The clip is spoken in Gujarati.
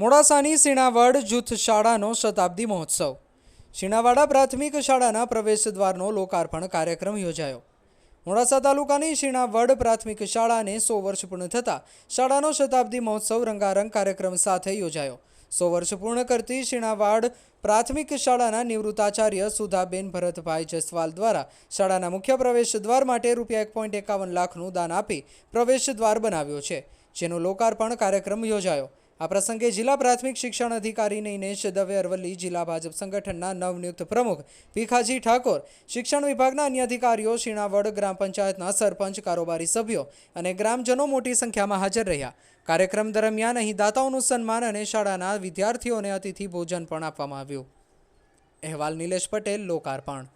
મોડાસાની સીણાવડ જૂથ શાળાનો શતાબ્દી મહોત્સવ. સીણાવાડા પ્રાથમિક શાળાના પ્રવેશ દ્વારનો લોકાર્પણ કાર્યક્રમ યોજાયો. મોડાસા તાલુકાની સીણાવડ પ્રાથમિક શાળાને સો વર્ષ પૂર્ણ થતાં શાળાનો શતાબ્દી મહોત્સવ રંગારંગ કાર્યક્રમ સાથે યોજાયો. સો વર્ષ પૂર્ણ કરતી સીણાવાડ પ્રાથમિક શાળાના નિવૃત્તાચાર્ય સુધાબેન ભરતભાઈ જસવાલ દ્વારા શાળાના મુખ્ય પ્રવેશ દ્વાર માટે રૂપિયા એક પોઈન્ટ એકાવન લાખનું દાન આપી પ્રવેશ દ્વાર બનાવ્યો છે, જેનો લોકાર્પણ કાર્યક્રમ યોજાયો. આ પ્રસંગે જિલ્લા પ્રાથમિક શિક્ષણ અધિકારી નૈનેશ દવે અરવલ્લી જિલ્લા ભાજપ સંગઠનના નવનિયુક્ત પ્રમુખ ભીખાજી ઠાકોર, શિક્ષણ વિભાગના અન્ય અધિકારીઓ, શીણાવડ ગ્રામ પંચાયતના સરપંચ, કારોબારી સભ્યો અને ગ્રામજનો મોટી સંખ્યામાં હાજર રહ્યા. કાર્યક્રમ દરમિયાન અહીં દાતાઓનું સન્માન અને શાળાના વિદ્યાર્થીઓને અતિથિ ભોજન પણ આપવામાં આવ્યું. અહેવાલ નિલેશ પટેલ, લોકાર્પણ.